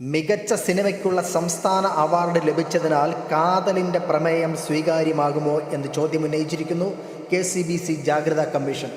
മികച്ച സിനിമയ്ക്കുള്ള സംസ്ഥാന അവാർഡ് ലഭിച്ചതിനാൽ കാതലിന്റെ പ്രമേയം സ്വീകാര്യമാകുമോ എന്ന് ചോദ്യം ഉന്നയിച്ചിരിക്കുന്നു കെ സി ബി സി ജാഗ്രതാ കമ്മീഷൻ.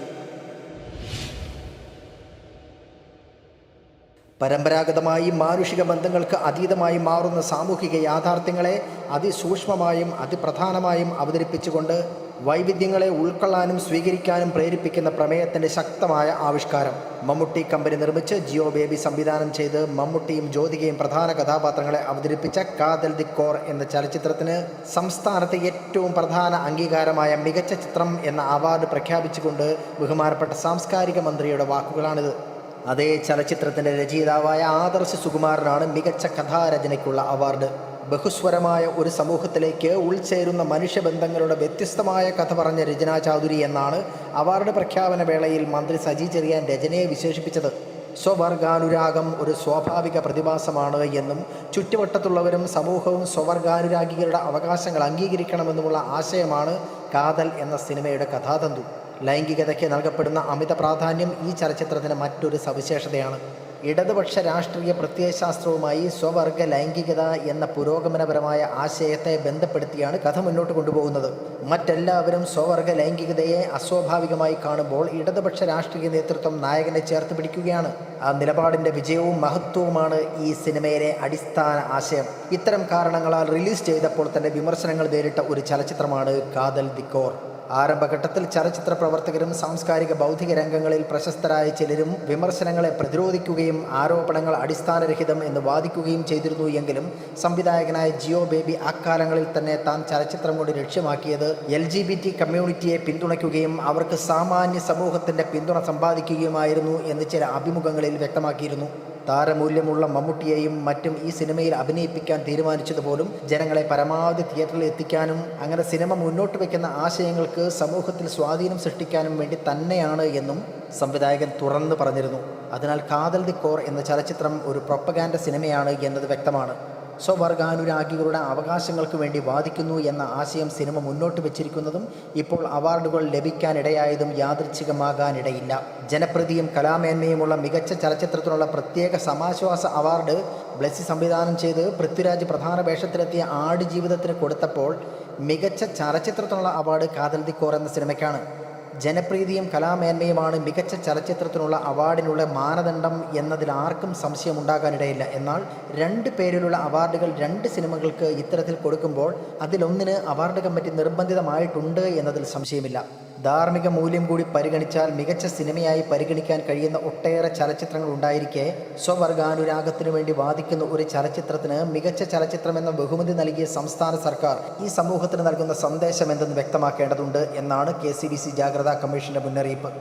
പരമ്പരാഗതമായി മാനുഷിക ബന്ധങ്ങൾക്ക് അതീതമായി മാറുന്ന സാമൂഹിക യാഥാർത്ഥ്യങ്ങളെ അതിസൂക്ഷ്മമായും അതിപ്രധാനമായും അവതരിപ്പിച്ചുകൊണ്ട് വൈവിധ്യങ്ങളെ ഉൾക്കൊള്ളാനും സ്വീകരിക്കാനും പ്രേരിപ്പിക്കുന്ന പ്രമേയത്തിന്റെ ശക്തമായ ആവിഷ്കാരം. മമ്മൂട്ടി കമ്പനി നിർമ്മിച്ച് ജിയോ ബേബി സംവിധാനം ചെയ്ത് മമ്മൂട്ടിയും ജ്യോതികയും പ്രധാന കഥാപാത്രങ്ങളെ അവതരിപ്പിച്ച കാതൽ ദി കോർ എന്ന ചലച്ചിത്രത്തിന് സംസ്ഥാനത്തെ ഏറ്റവും പ്രധാന അംഗീകാരമായ മികച്ച ചിത്രം എന്ന അവാർഡ് പ്രഖ്യാപിച്ചുകൊണ്ട് ബഹുമാനപ്പെട്ട സാംസ്കാരിക മന്ത്രിയുടെ വാക്കുകളാണിത്. അതേ ചലച്ചിത്രത്തിന്റെ രചയിതാവായ ആദർശ് സുകുമാരനാണ് മികച്ച കഥാരചനയ്ക്കുള്ള അവാർഡ്. ബഹുസ്വരമായ ഒരു സമൂഹത്തിലേക്ക് ഉൾച്ചേരുന്ന മനുഷ്യബന്ധങ്ങളുടെ വ്യത്യസ്തമായ കഥ പറഞ്ഞ രചനാ ചൗധരി എന്നാണ് അവാർഡ് പ്രഖ്യാപന വേളയിൽ മന്ത്രി സജി ചെറിയാൻ രചനയെ വിശേഷിപ്പിച്ചത്. സ്വവർഗാനുരാഗം ഒരു സ്വാഭാവിക പ്രതിഭാസമാണ് എന്നും ചുറ്റുവട്ടത്തുള്ളവരും സമൂഹവും സ്വവർഗാനുരാഗികളുടെ അവകാശങ്ങൾ അംഗീകരിക്കണമെന്നുമുള്ള ആശയമാണ് കാതൽ എന്ന സിനിമയുടെ കഥാതന്തു. ലൈംഗികതയ്ക്ക് നൽകപ്പെടുന്ന അമിത പ്രാധാന്യം ഈ ചലച്ചിത്രത്തിന് മറ്റൊരു സവിശേഷതയാണ്. ഇടതുപക്ഷ രാഷ്ട്രീയ പ്രത്യയശാസ്ത്രവുമായി സ്വവർഗ ലൈംഗികത എന്ന പുരോഗമനപരമായ ആശയത്തെ ബന്ധപ്പെടുത്തിയാണ് കഥ മുന്നോട്ട് കൊണ്ടുപോകുന്നത്. മറ്റെല്ലാവരും സ്വവർഗ ലൈംഗികതയെ അസ്വാഭാവികമായി കാണുമ്പോൾ ഇടതുപക്ഷ രാഷ്ട്രീയ നേതൃത്വം നായകനെ ചേർത്ത് പിടിക്കുകയാണ്. ആ നിലപാടിന്റെ വിജയവും മഹത്വവുമാണ് ഈ സിനിമയിലെ അടിസ്ഥാന ആശയം. ഇത്തരം കാരണങ്ങളാൽ റിലീസ് ചെയ്തപ്പോൾ തന്നെ വിമർശനങ്ങൾ നേരിട്ട ഒരു ചലച്ചിത്രമാണ് കാതൽ ദിക്കോർ. കോർ ആരംഭഘട്ടത്തിൽ ചലച്ചിത്ര പ്രവർത്തകരും സാംസ്കാരിക ബൗദ്ധിക രംഗങ്ങളിൽ പ്രശസ്തരായ ചിലരും വിമർശനങ്ങളെ പ്രതിരോധിക്കുകയും ആരോപണങ്ങൾ അടിസ്ഥാനരഹിതം എന്ന് വാദിക്കുകയും ചെയ്തിരുന്നു എങ്കിലും സംവിധായകനായ ജിയോ ബേബി അക്കാലങ്ങളിൽ തന്നെ താൻ ചലച്ചിത്രം കൊണ്ട് ലക്ഷ്യമാക്കിയത് എൽ ജി ബി ടി കമ്മ്യൂണിറ്റിയെ പിന്തുണയ്ക്കുകയും അവർക്ക് സാമാന്യ സമൂഹത്തിന്റെ പിന്തുണ സമ്പാദിക്കുകയുമായിരുന്നു എന്ന് ചില അഭിമുഖങ്ങളിൽ വ്യക്തമാക്കിയിരുന്നു. താരമൂല്യമുള്ള മമ്മൂട്ടിയെയും മറ്റും ഈ സിനിമയിൽ അഭിനയിപ്പിക്കാൻ തീരുമാനിച്ചതുപോലും ജനങ്ങളെ പരമാവധി തിയേറ്ററിൽ എത്തിക്കാനും അങ്ങനെ സിനിമ മുന്നോട്ട് വയ്ക്കുന്ന ആശയങ്ങൾക്ക് സമൂഹത്തിൽ സ്വാധീനം സൃഷ്ടിക്കാനും വേണ്ടി തന്നെയാണ് എന്നും സംവിധായകൻ തുറന്നു പറഞ്ഞിരുന്നു. അതിനാൽ കാതൽ ദി കോർ എന്ന ചലച്ചിത്രം ഒരു പ്രൊപ്പഗാൻഡ സിനിമയാണ് എന്നത് വ്യക്തമാണ്. സ്വവർഗാനുരാഗികളുടെ അവകാശങ്ങൾക്ക് വേണ്ടി വാദിക്കുന്നു എന്ന ആശയം സിനിമ മുന്നോട്ട് വെച്ചിരിക്കുന്നതും ഇപ്പോൾ അവാർഡുകൾ ലഭിക്കാനിടയായതും യാദൃച്ഛികമാകാനിടയില്ല. ജനപ്രീതിയും കലാമേന്മയുമുള്ള മികച്ച ചലച്ചിത്രത്തിനുള്ള പ്രത്യേക സമാശ്വാസ അവാർഡ് ബ്ലസ്സി സംവിധാനം ചെയ്ത് പൃഥ്വിരാജ് പ്രധാന വേഷത്തിലെത്തിയ ആട് ജീവിതത്തിന് കൊടുത്തപ്പോൾ മികച്ച ചലച്ചിത്രത്തിനുള്ള അവാർഡ് കാതൽ ദിക്കോർ എന്ന സിനിമയ്ക്കാണ്. ജനപ്രീതിയും കലാമേന്മയുമാണ് മികച്ച ചലച്ചിത്രത്തിനുള്ള അവാർഡിനുള്ള മാനദണ്ഡം എന്നതിൽ ആർക്കും സംശയമുണ്ടാകാനിടയില്ല. എന്നാൽ രണ്ട് പേരിലുള്ള അവാർഡുകൾ രണ്ട് സിനിമകൾക്ക് ഇത്തരത്തിൽ കൊടുക്കുമ്പോൾ അതിലൊന്നിന് അവാർഡ് കമ്മിറ്റി നിർബന്ധിതമായിട്ടുണ്ട് എന്നതിൽ സംശയമില്ല. ധാർമ്മിക മൂല്യം കൂടി പരിഗണിച്ചാൽ മികച്ച സിനിമയായി പരിഗണിക്കാൻ കഴിയുന്ന ഒട്ടേറെ ചലച്ചിത്രങ്ങൾ ഉണ്ടായിരിക്കെ. സ്വവർഗാനുരാഗത്തിനു വേണ്ടി വാദിക്കുന്ന ഒരു ചലച്ചിത്രത്തിന് മികച്ച ചലച്ചിത്രം എന്ന ബഹുമതി നൽകിയ സംസ്ഥാന സർക്കാർ ഈ സമൂഹത്തിന് നൽകുന്ന സന്ദേശം എന്തെന്ന് വ്യക്തമാക്കേണ്ടതുണ്ട് എന്നാണ് കെ സി ബി സി ജാഗ്രതാ കമ്മീഷന്റെ മുന്നറിയിപ്പ്.